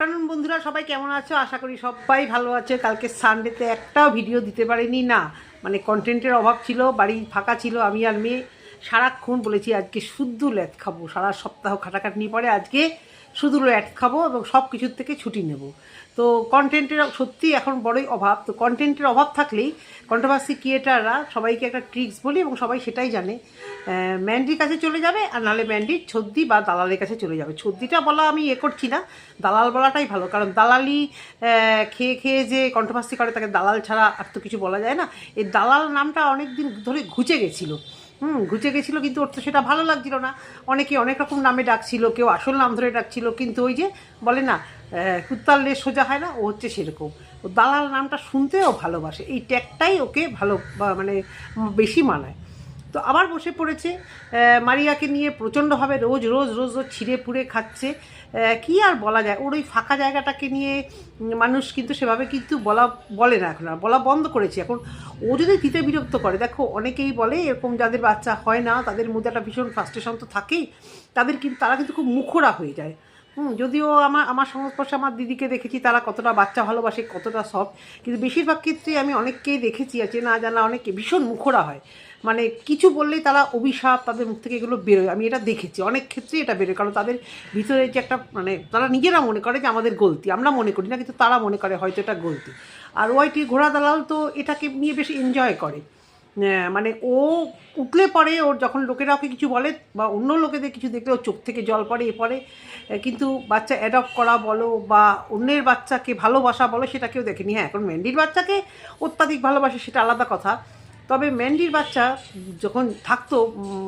কারণ বন্ধুরা, সবাই কেমন আছো? আশা করি সবাই ভালো আছে। কালকে সানডেতে একটাও ভিডিও দিতে পারিনি, না। মানে কন্টেন্টের অভাব ছিল, বাড়ি ফাঁকা ছিল, আমি আর মেয়ে সারাক্ষণ বলেছি, আজকে শুদ্ধ লেথ খাব। সারা সপ্তাহ খাটাখাটনি পরে আজকে শুধু ল্যাট খাব এবং সব কিছুর থেকে ছুটি নেব। তো কন্টেন্টের সত্যি এখন বড়ই অভাব। তো কন্টেন্টের অভাব থাকলেই কন্ট্রোভার্সি ক্রিয়েটাররা সবাইকে একটা ট্রিক্স বলি এবং সবাই সেটাই জানে। ম্যান্ডির কাছে চলে যাবে আর নাহলে ম্যান্ডির ছদ্দি বা দালালের কাছে চলে যাবে। ছদ্দিটা বলা আমি এ করছি না। দালাল বলাটাই ভালো। কারণ দালালি খেয়ে খেয়ে যে কন্ট্রোভার্সি করে তাকে দালাল ছাড়া আর তো কিছু বলা যায় না। এই দালাল নামটা অনেক দিন ধরে ঘুচে গেছিল। হুম, ঘুচে গেছিল, কিন্তু ওর তো সেটা ভালো লাগছিল না। অনেকে অনেক রকম নামে ডাকছিল, কেউ আসল নাম ধরে ডাকছিল, কিন্তু ওই যে বলে না কুত্তাল লেজ সোজা হয় না, ও হচ্ছে সেরকম। ও দালাল নামটা শুনতেও ভালোবাসে, এই ট্যাগটাই ওকে ভালো মানে বেশি মানায়। তো আবার বসে পড়েছে। মারিয়াকে নিয়ে প্রচণ্ডভাবে রোজ রোজ রোজ রোজ ছিঁড়ে পুড়ে খাচ্ছে। কি আর বলা যায়? ওর ওই ফাঁকা জায়গাটাকে নিয়ে মানুষ কিন্তু সেভাবে কিন্তু বলা বলে না এখন, আর বলা বন্ধ করেছে। এখন ও যদি দিতে বিরক্ত করে, দেখো অনেকেই বলে এরকম যাদের বাচ্চা হয় না, তাদের মধ্যে একটা ভীষণ ফ্রাস্ট্রেশন তো থাকেই, তাদের কিন্তু, তারা কিন্তু খুব মুখরা হয়ে যায়। হুম, যদিও আমার আমার সংস্পর্শে আমার দিদিকে দেখেছি, তারা কতটা বাচ্চা ভালোবাসে, কতটা সব কিন্তু বেশিরভাগ ক্ষেত্রেই আমি অনেককেই দেখেছি আছে না জানা অনেকে ভীষণ মুখরা হয়। মানে কিছু বললেই তারা অভিশাপ, তাদের মুখ থেকে এগুলো বেরোয়। আমি এটা দেখেছি। অনেক ক্ষেত্রে এটা বেরোয়, কারণ তাদের ভিতরে যে একটা মানে তারা নিজেরা মনে করে যে আমাদের গলতি। আমরা মনে করি না, কিন্তু তারা মনে করে হয়তো এটা গলতি। আর ওয়াইটি ঘোড়া দালাল তো এটাকে নিয়ে বেশি এনজয় করে। মানে ও উঠলে পরে ওর যখন লোকেরা ওকে কিছু বলে, বা অন্য লোকেদের কিছু দেখলে ওর চোখ থেকে জল পড়ে, এ পড়ে কিন্তু বাচ্চা অ্যাডপ্ট করা বলো, বা অন্যের বাচ্চাকে ভালোবাসা বলো, সেটা কেউ দেখেনি। হ্যাঁ এখন ম্যান্ডির বাচ্চাকে অত্যাধিক ভালোবাসে, সেটা আলাদা কথা। তবে ম্যান্ডির বাচ্চা যখন থাকতো,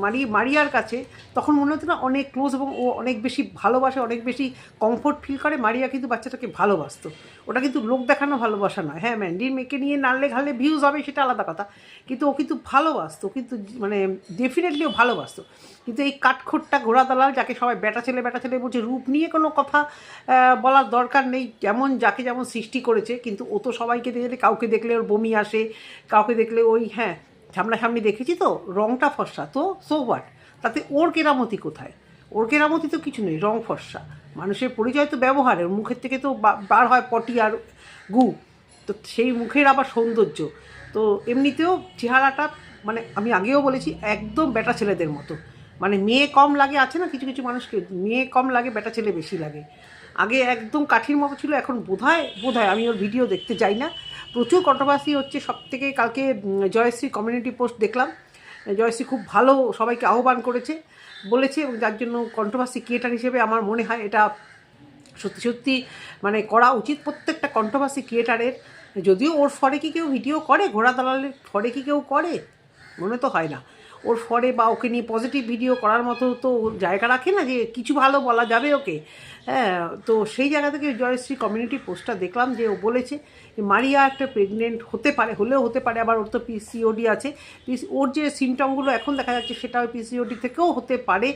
মারি, মারিয়ার কাছে, তখন মনে হতো না অনেক ক্লোজ এবং ও অনেক বেশি ভালোবাসে, অনেক বেশি কমফোর্ট ফিল করে। মারিয়া কিন্তু বাচ্চাটাকে ভালোবাসতো। ওটা কিন্তু লোক দেখানো ভালোবাসা নয়। হ্যাঁ ম্যান্ডির মেয়েকে নিয়ে নাড়লে ঘালে ভিউজ হবে, সেটা আলাদা কথা। কিন্তু ও কিন্তু ভালোবাসতো। কিন্তু মানে ডেফিনেটলি ও ভালোবাসতো। কিন্তু এই কাঠখোট্টা ঘোড়া দালাল যাকে সবাই বেটা ছেলে বেটা ছেলে বলছে, রূপ নিয়ে কোনো কথা বলার দরকার নেই, যেমন যাকে যেমন সৃষ্টি করেছে, কিন্তু ও তো সবাইকে দেখলে কাউকে দেখলে ওর বমি আসে, কাউকে দেখলে ওই হ্যাঁ সামনাসামনি দেখেছি তো, রংটা ফর্সা, তো সো হোয়াট তাতে ওর কেরামতি কোথায়? ওর কেরামতি তো কিছু নেই, রং ফর্সা। মানুষের পরিচয় তো ব্যবহারের মুখের থেকে তো বার হয় পটি আর গু। তো সেই মুখের আবার সৌন্দর্য। তো এমনিতেও চেহারাটা মানে আমি আগেও বলেছি, একদম বেটা ছেলেদের মতো। মানে মেয়ে কম লাগে আছে না কিছু কিছু মানুষকে, মেয়ে কম লাগে, বেটা ছেলে বেশি লাগে। আগে একদম কাঠির মতো ছিল, এখন বোধহয় বোধহয়, আমি ওর ভিডিও দেখতে যাই না। প্রচুর কন্ট্রোভার্সি হচ্ছে সব থেকে কালকে জয়শ্রী কমিউনিটি পোস্ট দেখলাম। জয়শ্রী খুব ভালো সবাইকে আহ্বান করেছে, বলেছে, এবং যার জন্য কন্ট্রোভার্সি ক্রিয়েটার হিসেবে আমার মনে হয় এটা সত্যি সত্যি মানে করা উচিত প্রত্যেকটা কন্ট্রোভার্সি ক্রিয়েটারের যদিও ওর ফরে কি কেউ ভিডিও করে ঘোড়া দালালের ফরে কি কেউ করে? মনে তো হয় না। ওর ফরে বা ওকে নিয়ে পজিটিভ ভিডিও করার মতো তো জায়গা রাখে না যে কিছু ভালো বলা যাবে ওকে। হ্যাঁ তো সেই জায়গা থেকে জয়শ্রী কমিউনিটি পোস্টটা দেখলাম যে ও বলেছে মারিয়া একটা প্রেগনেন্ট হতে পারে, হলেও হতে পারে, আবার ওর তো পিসিওডি আছে। ওর যে সিমটমগুলো এখন দেখা যাচ্ছে সেটা ওই পিসিওডি থেকেও হতে পারে।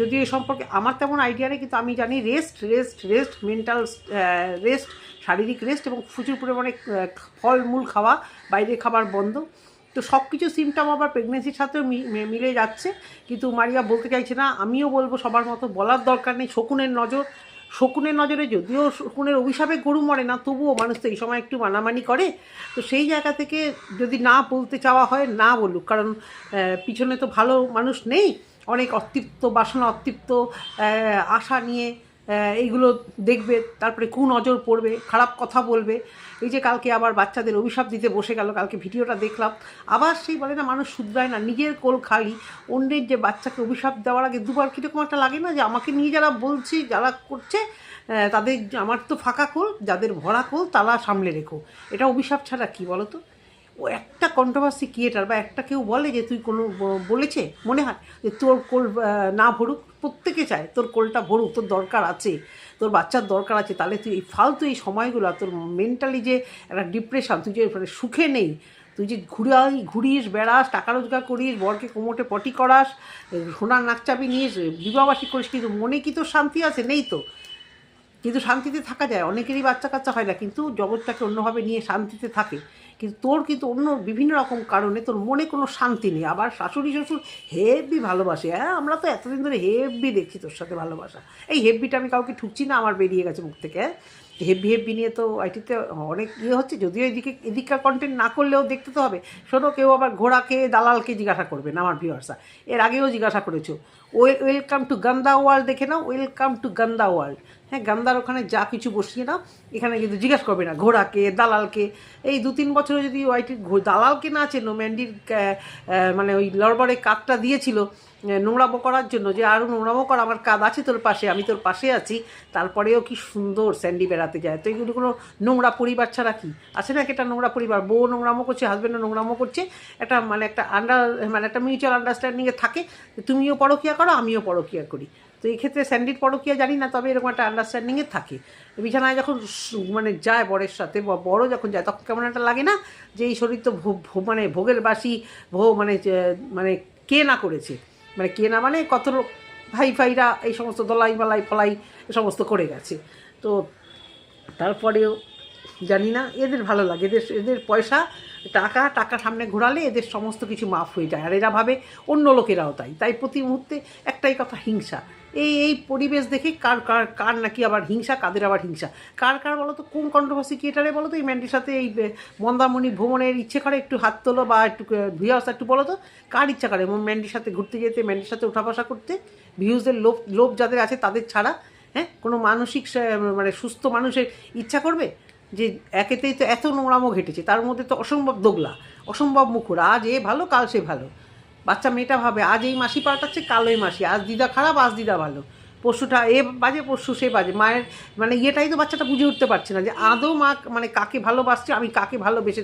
যদি এ সম্পর্কে আমার তেমন আইডিয়া নেই, কিন্তু আমি জানি rest rest rest mental rest শারীরিক রেস্ট এবং প্রচুর পরিমাণে ফলমূল খাওয়া বাইরে খাবার বন্ধ। তো সব কিছু সিমটম আবার প্রেগনেন্সির সাথেও মিলে যাচ্ছে। কিন্তু মারিয়া বলতে চাইছে না, আমিও বলব সবার মতো বলার দরকার নেই, শকুনের নজর, শকুনের নজরে যদিও শকুনের অভিশাপে গরু মরে না, তবুও মানুষ তো এই সময় একটু মানামানি করে। তো সেই জায়গা থেকে যদি না বলতে চাওয়া হয়, না বলুক। কারণ পিছনে তো ভালো মানুষ নেই। অনেক অতৃপ্ত, বাসনা অতৃপ্ত আশা নিয়ে এইগুলো দেখবে, তারপরে কু নজর পড়বে, খারাপ কথা বলবে। এই যে কালকে আবার বাচ্চাদের অভিশাপ দিতে বসে গেল, কালকে ভিডিওটা দেখলাম। আবার সেই বলে না, মানুষ শুধরায় না, নিজের কোল খালি। অন্যের যে বাচ্চাকে অভিশাপ দেওয়ার আগে দুবার কীরকম একটা লাগে না যে আমাকে নিয়ে যারা বলছি, যারা করছে তাদের আমার তো ফাঁকা কোল, যাদের ভরা কোল, তারা সামলে রেখো। এটা অভিশাপ ছাড়া কি বলো তো ও একটা কন্ট্রোভার্সি ক্রিয়েটার বা একটা কেউ বলে যে তুই কোনো বলেছে, মনে হয় যে তোর কোল না ভরুক, প্রত্যেকে চায় তোর কোলটা ভরুক, তোর দরকার আছে, তোর বাচ্চার দরকার আছে, তাহলে তুই এই ফালতু এই সময়গুলো, তোর মেন্টালি যে একটা ডিপ্রেশন তুই যে মানে সুখে নেই, তুই যে ঘুরাই, ঘুরিস, বেড়াস, টাকা রোজগার করিস, বরকে কোমোটে পটি করাস, সোনার নাকচাবি নিয়ে বিবাহবাসী করিস, কিন্তু মনে কি তোর শান্তি আছে? নেই তো। কিন্তু শান্তিতে থাকা যায়, অনেকেরই বাচ্চা কাচ্চা হয় না, কিন্তু জগৎটাকে অন্যভাবে নিয়ে শান্তিতে থাকে। কিন্তু তোর কিন্তু অন্য বিভিন্ন রকম কারণে তোর মনে কোনো শান্তি নেই। আবার শাশুড়ি শ্বশুর হেভি ভালোবাসে। হ্যাঁ আমরা তো এতদিন ধরে হেভি দেখছি তোর সাথে ভালোবাসা। এই হেভবিটা আমি কাউকে ঠুকছি না, আমার বেরিয়ে গেছে মুখ থেকে। হ্যাঁ হেভি হেভি নিয়ে তো আইটিতে অনেক ইয়ে হচ্ছে, যদিও এদিকে এদিককার কন্টেন্ট না করলেও দেখতে তো হবে। শোনো, কেউ আবার ঘোড়াকে, দালালকে জিজ্ঞাসা করবে না, আমার ভিউয়ার্সা এর আগেও জিজ্ঞাসা করেছ। ওয়েলকাম টু গান্দা ওয়ার্ল্ড দেখে নাও ওয়েলকাম টু গান্দা ওয়ার্ল্ড হ্যাঁ গান্দার ওখানে যা কিছু বসিয়ে নাও, এখানে কিন্তু জিজ্ঞাসা করবে না, ঘোড়াকে, দালালকে। এই দু তিন বছরে যদি ওয়াইটির দালালকে না চেনো ম্যান্ডির মানে ওই লড়বড়ে কাকটা দিয়েছিল নোংরামো করার জন্য যে আরও নোংরামো কর, আমার কাজ আছে তোর পাশে, আমি তোর পাশে আছি। তারপরেও কি সুন্দর স্যান্ডি বেড়াতে যায়। তো এগুলো কোনো নোংরা পরিবার ছাড়া কি? আছে না একটা নোংরা পরিবার? বউ নোংরামো করছে হাজব্যান্ডও নোংরামো করছে। একটা মানে একটা আন্ডার মানে একটা মিউচুয়াল আন্ডারস্ট্যান্ডিংয়ে থাকে তুমিও পরকিয়া করো, আমিও পরকিয়া করি। তো এই ক্ষেত্রে স্যান্ডির পরকিয়া জানি না, তবে এরকম একটা আন্ডারস্ট্যান্ডিংয়ে থাকে। বিছানায় যখন মানে যায় বরের সাথে, বা, বড় যখন যায়, তখন কেমন একটা লাগে না যে এই শরীর তো মানে ভোগের বাসি ভো মানে মানে কে না করেছে। মানে কে না মানে কত ভাই ভাইরা এই সমস্ত দলাই মালাই ফলাই এ সমস্ত করে গেছে। তো তারপরেও জানি না, এদের ভালো লাগে। এদের এদের পয়সা, টাকা টাকা সামনে ঘোরালে এদের সমস্ত কিছু মাফ হয়ে যায়। আর এরা ভাবে অন্য লোকেরাও তাই। তাই প্রতি মুহূর্তে একটাই কথা, হিংসা। এই এই পরিবেশ দেখে কার কার কার নাকি আবার হিংসা, কাদের আবার হিংসা? কার কার বলো তো কোন কন্ট্রোভার্সি ক্রিয়েটারে বলো তো এই ম্যান্ডির সাথে এই মন্দারমণি ভ্রমণের ইচ্ছে করে একটু হাত তোলো বা একটু ভিউয়ার্স একটু বলো তো কার ইচ্ছা করে? ম্যান্ডির সাথে ঘুরতে যেতে ম্যান্ডির সাথে উঠা বসা করতে ভিউজের লোভ লোভ যাদের আছে তাদের ছাড়া হ্যাঁ কোনো মানসিক মানে সুস্থ মানুষের ইচ্ছা করবে? যে একেতেই তো এত নোংরামো ঘেটেছে, তার মধ্যে তো অসম্ভব দোগলা, অসম্ভব মুখর, আজ এ ভালো, কাল সে ভালো। বাচ্চা মেয়েটা ভাবে, আজ এই মাসি পাল্টাচ্ছে, কাল ওই মাসি, আজ দিদা খারাপ, আজ দিদা ভালো। পরশুটা এ বাজে, পরশু সে বাজে। মায়ের মানে ইয়েটাই তো বাচ্চাটা বুঝে উঠতে পারছে না যে আদৌ মা মানে কাকে ভালোবাসছে, আমি কাকে ভালোবেসে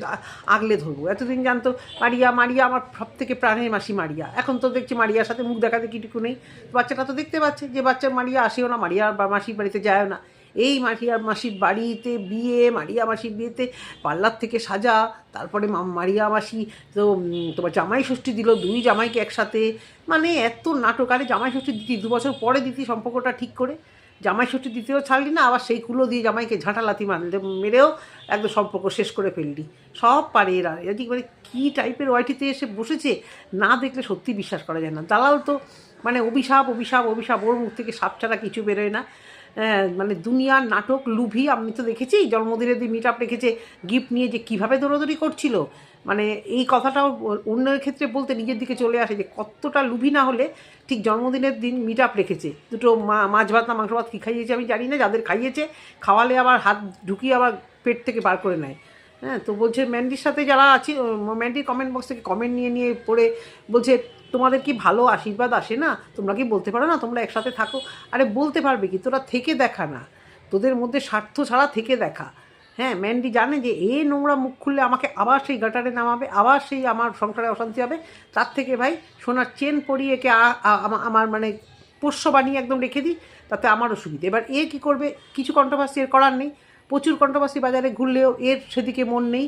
আগলে ধরবো। এতদিন জানতো, মারিয়া মারিয়া, আমার সব থেকে প্রাণের মাসি মারিয়া। এখন তো দেখছি মারিয়ার সাথে মুখ দেখাতে কিটুকু নেই। বাচ্চাটা তো দেখতে পাচ্ছে যে বাচ্চা মারিয়া আসেও না, মারিয়া বা মাসির বাড়িতে যায়ও না। এই মারিয়া মাসির বাড়িতে বিয়ে, মারিয়া মাসির বিয়েতে পার্লার থেকে সাজা, তারপরে মারিয়া মাসি তো তোমার জামাই ষষ্ঠী দিল, দুই জামাইকে একসাথে। মানে এত নাটক, আরে জামাই ষষ্ঠী দিতি, দু বছর পরে দিতি সম্পর্কটা ঠিক করে। জামাই ষষ্ঠী দিতেও ছাড়লি না, আবার সেই কুলো দিয়ে জামাইকে ঝাঁটা লাথি মারলে, মেরেও একদম সম্পর্ক শেষ করে ফেললি। সব পারে এরা। এদিক মানে কী টাইপের ওয়াইটিতে এসে বসেছে, না দেখলে সত্যি বিশ্বাস করা যায় না। দালাল তো মানে অভিশাপ অভিশাপ অভিশাপ, ওর মুখ থেকে সাপ ছাড়া কিছু বেরোয় না। মানে দুনিয়ার নাটক লুভি, আমি তো দেখেছি, জন্মদিনের দিন মিট আপ রেখেছে গিফট নিয়ে যে কীভাবে দৌড়াদৌড়ি করছিল। মানে এই কথাটাও অন্যের ক্ষেত্রে বলতে নিজের দিকে চলে আসে যে কতটা লুভি না হলে ঠিক জন্মদিনের দিন মিট আপ রেখেছে। দুটো মা, মাছ ভাত না মাংস ভাত কী খাইয়েছে আমি জানি না, যাদের খাইয়েছে, খাওয়ালে আবার হাত ঢুকিয়ে আবার পেট থেকে বার করে নেয়। হ্যাঁ তো বলছে ম্যান্ডির সাথে যারা আছে ম্যান্ডির কমেন্ট বক্স থেকে কমেন্ট নিয়ে নিয়ে পড়ে বলছে তোমাদের কি ভালো আশীর্বাদ আসে না? তোমরা কি বলতে পারো না? তোমরা একসাথে থাকো। আরে বলতে পারবে কি? তোরা থেকে দেখা না। তোদের মধ্যে স্বার্থ ছাড়া থেকে দেখা। হ্যাঁ ম্যান্ডি জানে যে এ নোংরা মুখ খুললে আমাকে আবার সেই গাটারে নামাবে, আবার সেই আমার সংসারে অশান্তি হবে। তার থেকে ভাই, সোনার চেন পরিয়ে একে আমার মানে পোষ্য বানিয়ে একদম রেখে দিই, তাতে আমারও সুবিধে এবার এ কি করবে? কিছু কন্ট্রোভার্সি এর করার নেই। প্রচুর কন্ট্রোভার্সি বাজারে ঘুরলেও এর সেদিকে মন নেই।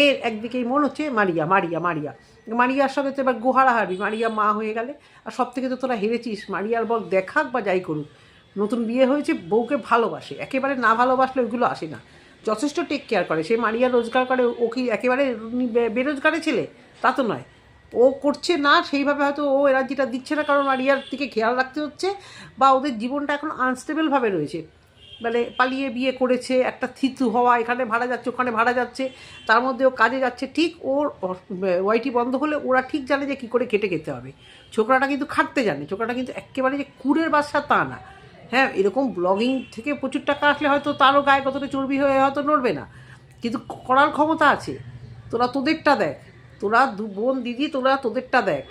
এর একদিকেই মন হচ্ছে মারিয়া মারিয়া মারিয়া। মারিয়ার সঙ্গে তো এবার গোহারা হারবি মারিয়া মা হয়ে গেলে। আর সব থেকে তো তোরা হেরেছিস, মারিয়ার বল দেখাক বা যাই করুক। নতুন বিয়ে হয়েছে, বউকে ভালোবাসে। একেবারে না ভালোবাসলে ওইগুলো আসে না। যথেষ্ট টেক কেয়ার করে। সে মারিয়া রোজগার করে, ও কি একেবারে বেরোজগারে ছেলে? তা তো নয়। ও করছে না, সেইভাবে হয়তো ও এনার্জিটা দিচ্ছে না, কারণ মারিয়ার দিকে খেয়াল রাখতে হচ্ছে বা ওদের জীবনটা এখন আনস্টেবলভাবে রয়েছে। মানে পালিয়ে বিয়ে করেছে, একটা থিতু হওয়া, এখানে ভাড়া যাচ্ছে, ওখানে ভাড়া যাচ্ছে, তার মধ্যে ও কাজে যাচ্ছে, ঠিক ওর ওয়াইটি বন্ধ হলে ওরা ঠিক জানে যে কী করে কেটে খেতে হবে। ছোকরাটা কিন্তু খাটতে জানে, ছোকরাটা কিন্তু একেবারে যে কুড়ের বাসা তা না। হ্যাঁ এরকম ব্লগিং থেকে প্রচুর টাকা আসলে হয়তো তারও গায়ে কতটা চর্বি হয়ে হয়তো নড়বে না। কিন্তু করার ক্ষমতা আছে। তোরা তোদেরটা দেখ। তোরা দু বোন দিদি, তোরা তোদেরটা দেখ।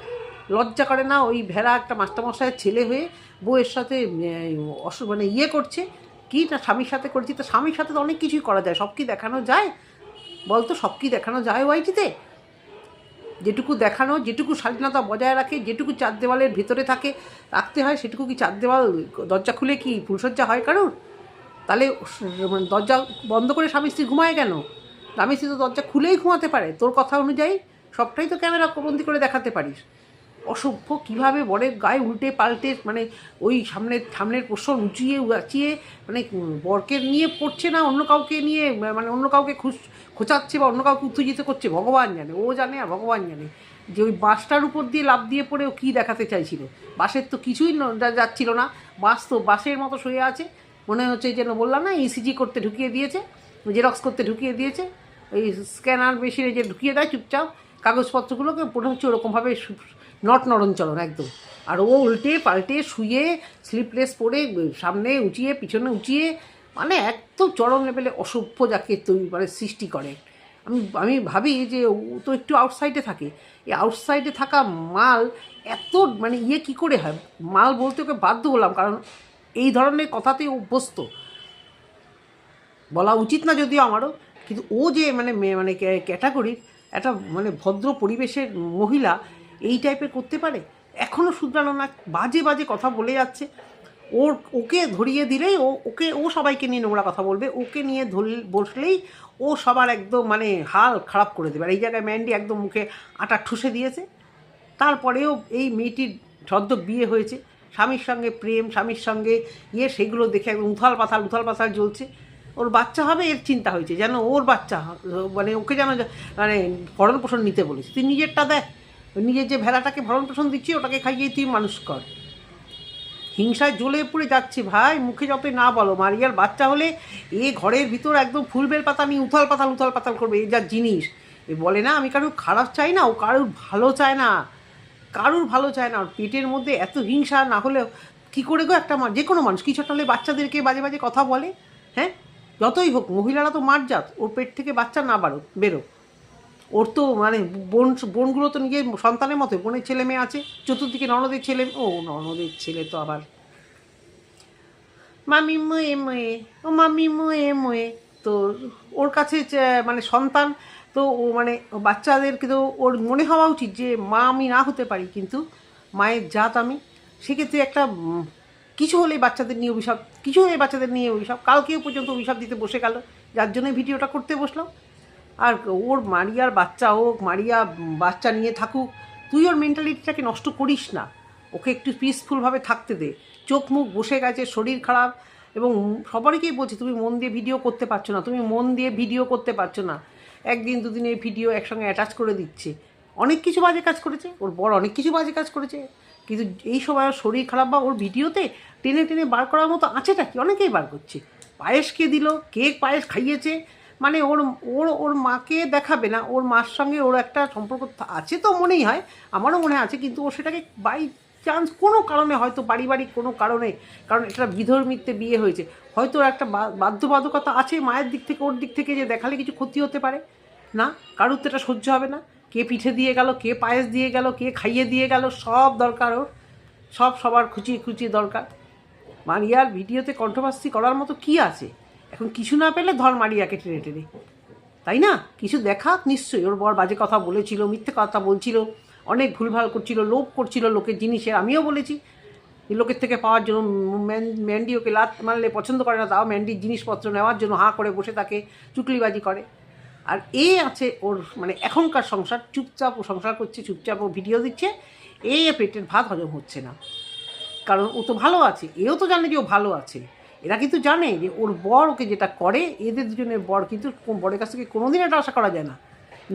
লজ্জা করে না ওই ভেড়া একটা মাস্টারমশাইয়ের ছেলে হয়ে বউয়ের সাথে মানে ইয়ে করছে কি না স্বামীর সাথে করছি? তো স্বামীর সাথে তো অনেক কিছুই করা যায়। সব কি দেখানো যায়? বলতো, সব কি দেখানো যায় ওয়াইটিতে? যেটুকু দেখানো, যেটুকু স্বাধীনতা বজায় রাখে, যেটুকু চার দেওয়ালের ভিতরে থাকে, রাখতে হয়, সেটুকু কি চার দেওয়াল, দরজা খুলে কি ফুলসজ্জা হয় কারোর? তাহলে মানে দরজা বন্ধ করে স্বামী স্ত্রী ঘুমায় কেন? স্বামী স্ত্রী তো দরজা খুলেই ঘুমাতে পারে। তোর কথা অনুযায়ী সবটাই তো ক্যামেরা বন্দি করে দেখাতে পারিস। অসভ্য, কীভাবে বরের গায়ে উল্টে পাল্টে মানে ওই সামনের সামনের পোষণ উঁচিয়ে উঁচিয়ে মানে বরকে নিয়ে পড়ছে না, অন্য কাউকে নিয়ে মানে অন্য কাউকে খুশ, খোঁচাচ্ছে বা অন্য কাউকে উত্তেজিত করছে, ভগবান জানে, ও জানে আর ভগবান জানে। যে ওই বাসটার উপর দিয়ে লাভ দিয়ে পড়ে ও কী দেখাতে চাইছিল? বাসের তো কিছুই যাচ্ছিল না। বাস তো বাসের মতো শুয়ে আছে। মনে হচ্ছে যেন বললাম না ইসিজি করতে ঢুকিয়ে দিয়েছে জেরক্স করতে ঢুকিয়ে দিয়েছে। ওই স্ক্যানার মেশিনে যে ঢুকিয়ে দেয় চুপচাপ, কাগজপত্রগুলোকে, মনে হচ্ছে ওরকমভাবে নট নরম চলন একদম। আর ও উল্টে পাল্টে শুয়ে স্লিপলেস পরে সামনে উঁচিয়ে, পিছনে উঁচিয়ে মানে একদম চরম লেভেলে অসভ্য যাকে তৈরি মানে সৃষ্টি করে। আমি আমি ভাবি যে ও তো একটু আউটসাইডে থাকে। এই আউটসাইডে থাকা মাল এত মানে ইয়ে কি করে হয়? মাল বলতে ওকে বাধ্য হলাম, কারণ এই ধরনের কথাতে অভ্যস্ত। বলা উচিত না যদিও আমারও, কিন্তু ও যে মানে মানে ক্যাটাগরির একটা মানে ভদ্র পরিবেশের মহিলা এই টাইপের করতে পারে? এখনও শুধরানো না, বাজে বাজে কথা বলে যাচ্ছে। ওর, ওকে ধরিয়ে দিলেই ও, ওকে, ও সবাইকে নিয়ে নোংরা কথা বলবে। ওকে নিয়ে ধর, বসলেই ও সবার একদম মানে হাল খারাপ করে দেবে। আর এই জায়গায় ম্যান্ডি একদম মুখে আটা ঠুসে দিয়েছে। তারপরেও এই মেয়েটির সদ্য বিয়ে হয়েছে। স্বামীর সঙ্গে প্রেম, স্বামীর সঙ্গে ইয়ে সেগুলো দেখে একদম উথাল পাথাল উথাল পাথাল জ্বলছে। ওর বাচ্চা হবে, এর চিন্তা হয়েছে। যেন ওর বাচ্চা মানে ওকে যেন মানে ভরণ পোষণ নিতে বলেছে। তুই নিজেরটা দেখ। নিজের যে ভেড়াটাকে ভরণ পোষণ দিচ্ছি, ওটাকে খাইয়ে তুই মানুষ কর। হিংসায় জ্বলে পড়ে যাচ্ছে ভাই, মুখে যতই না বলো। মারিয়ার বাচ্চা হলে এ ঘরের ভিতর একদম ফুলবেল পাতা নিয়ে উথাল পাতাল উথাল পাতাল করবে, এ যা জিনিস। এ বলে না, আমি কারোর খারাপ চাই না, ও কারোর ভালো চায় না। কারোর ভালো চায় না, ওর পেটের মধ্যে এত হিংসা, না হলে কী করে গো একটা যে কোনো মানুষ, কিছু একটা হলে বাচ্চাদেরকে বাজে বাজে কথা বলে হ্যাঁ? যতই হোক, মহিলারা তো মার মারজাত, ওর পেট থেকে বাচ্চা না বাড়ো বেরো ওর তো মানে বোন, বোনগুলো তো নিজের সন্তানের মতো বোনের ছেলে মেয়ে আছে, চতুর্দিকে ননদের ছেলে ও ননদের ছেলে তো আবার। মামি ময়ে ময়ে, ও মামি ময়ে ময়ে, তো ওর কাছে মানে সন্তান, তো ও মানে বাচ্চাদেরকে তো ওর মনে হওয়া উচিত যে, মা আমি না হতে পারি, কিন্তু মায়ের জাত আমি। সেক্ষেত্রে একটা কিছু হলে বাচ্চাদের নিয়ে অভিশাপ, কিছু হলে বাচ্চাদের নিয়ে অভিশাপ, কালকেও পর্যন্ত অভিশাপ দিতে বসে গেল। যার জন্য ভিডিওটা করতে বসলাম। আর ওর মারিয়ার বাচ্চা হোক মারিয়া বাচ্চা নিয়ে থাকুক, তুই ওর মেন্টালিটিটাকে নষ্ট করিস না। ওকে একটু পিসফুলভাবে থাকতে দে। চোখ মুখ বসে গেছে, শরীর খারাপ এবং সবারকেই বলছি, তুমি মন দিয়ে ভিডিও করতে পারছ না, তুমি মন দিয়ে ভিডিও করতে পারছ না। একদিন দুদিন এই ভিডিও একসঙ্গে অ্যাটাচ করে দিচ্ছে। অনেক কিছু বাজে কাজ করেছে, ওর বড় অনেক কিছু বাজে কাজ করেছে। কিন্তু এই সময় শরীর খারাপ বা ওর ভিডিওতে টেনে টেনে বার করার মতো আছেটা কি অনেকেই বার করছে। পায়েস কে দিল? কেক পায়েস খাইয়েছে? মানে ওর ওর ওর মাকে দেখাবে না, ওর মার সঙ্গে ওর একটা সম্পর্ক আছে তো মনেই হয়, আমারও মনে আছে, কিন্তু ও সেটাকে বাই চান্স কোনো কারণে হয়তো পারিবারিক কোনো কারণে, কারণ এটা বিধর্মিত্বে বিয়ে হয়েছে, হয়তো ওর একটা বাধ্যবাধকতা আছে মায়ের দিক থেকে, ওর দিক থেকে যে দেখালে কিছু ক্ষতি হতে পারে, না? কারুর তো এটা সহ্য হবে না, কে পিঠে দিয়ে গেল, কে পায়েস দিয়ে গেল, কে খাইয়ে দিয়ে গেল, সব দরকার ওর, সব সবার খুঁচিয়ে খুঁচিয়ে দরকার। মারিয়ার ভিডিওতে কন্ট্রোভার্সি করার মতো কি আছে? এখন কিছু না পেলে ধর মারিয়াকে টেনে টেনে। তাই না? কিছু দেখা নিশ্চয়ই। ওর বর বাজে কথা বলেছিল, মিথ্যে কথা বলছিল, অনেক ভুলভাল করছিল, লোভ করছিল লোকের জিনিসের। আমিও বলেছি লোকের থেকে পাওয়ার জন্য ম্যান- ম্যান্ডি ওকে লাত মারলে পছন্দ করে না, তাও ম্যান্ডির জিনিসপত্র নেওয়ার জন্য হাঁ করে বসে থাকে চুকলিবাজি করে। আর এ আছে ওর মানে এখনকার সংসার, চুপচাপ ও সংসার করছে, চুপচাপ ও ভিডিও দিচ্ছে, এ পেটের ভাত হজম হচ্ছে না। কারণ ও তো ভালো আছে, এও তো জানে যে ও ভালো আছে। এরা কিন্তু জানে যে ওর বর ওকে যেটা করে, এদের দুজনের বর কিন্তু বরের কাছ থেকে কোনোদিন এটা আশা করা যায় না।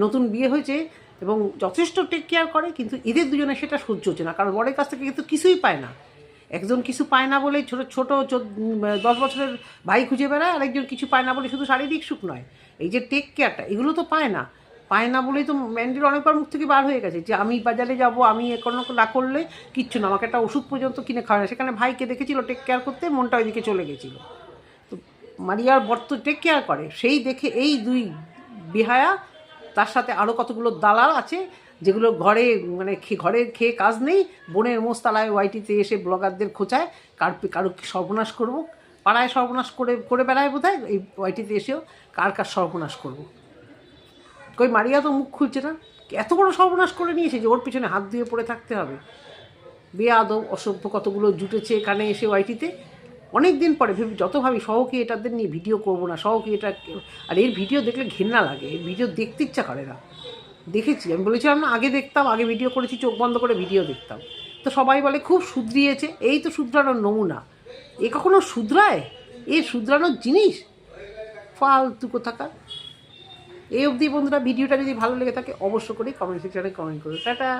নতুন বিয়ে হয়েছে এবং যথেষ্ট টেক কেয়ার করে, কিন্তু এদের দুজনে সেটা সহ্য হচ্ছে না, কারণ বরের কাছ থেকে কিন্তু কিছুই পায় না। একজন কিছু পায় না বলে ছোটো ছোটো দশ বছরের ভাই খুঁজে বেড়ায়, আরেকজন কিছু পায় না বলে শুধু শারীরিক সুখ নয়। এই যে টেক কেয়ারটা এগুলো তো পায় না। পায় না বলেই তো ম্যান্ডির অনেকবার মুখ থেকে বার হয়ে গেছে যে আমি বাজারে যাব, আমি এ কোনো না করলে কিচ্ছু না, আমাকে একটা ওষুধ পর্যন্ত কিনে খাওয়া সেখানে ভাইকে দেখেছিল টেক কেয়ার করতে, মনটা ওইদিকে চলে গেছিল। তো মারিয়ার বর তো টেক কেয়ার করে। সেই দেখে এই দুই বিহায়া, তার সাথে আরও কতগুলো দালাল আছে, যেগুলো ঘরে মানে ঘরে খেয়ে কাজ নেই, বোনের মোস্তালায় ওয়াইটিতে এসে ব্লগারদের খোঁচায়, কার কারও সর্বনাশ করব? পাড়ায় সর্বনাশ করে করে বেড়ায় বোধ হয় এই ওয়াইটিতে এসেও কার কার সর্বনাশ করব? কই মারিয়া তো মুখ খুলছে না। এত বড় সর্বনাশ করে নিয়েছে যে ওর পিছনে হাত ধুয়ে পড়ে থাকতে হবে। বেয়াদব, অসভ্য কতগুলো জুটেছে এখানে এসে ওয়াইটিতে অনেক দিন পরে ভেবে যত ভাবি, সহকে এটাদের নিয়ে ভিডিও করব না, সহকে এটা আর এর ভিডিও দেখলে ঘেন্না লাগে, এর ভিডিও দেখতে ইচ্ছা করে না। দেখেছি, আমি বলেছিলাম না, আগে দেখতাম, আগে ভিডিও করেছি, চোখ বন্ধ করে ভিডিও দেখতাম। তো সবাই বলে খুব শুধরিয়েছে, এই তো শুধরানোর নমুনা। এ কখনো শুধরায়? এ শুধরানোর জিনিস? ফালতু কোথাকার। এই অবধি বন্ধুরা ভিডিওটা যদি ভালো লেগে থাকে অবশ্য করে কমেন্ট সেকশনে কমেন্ট করুন টাটা!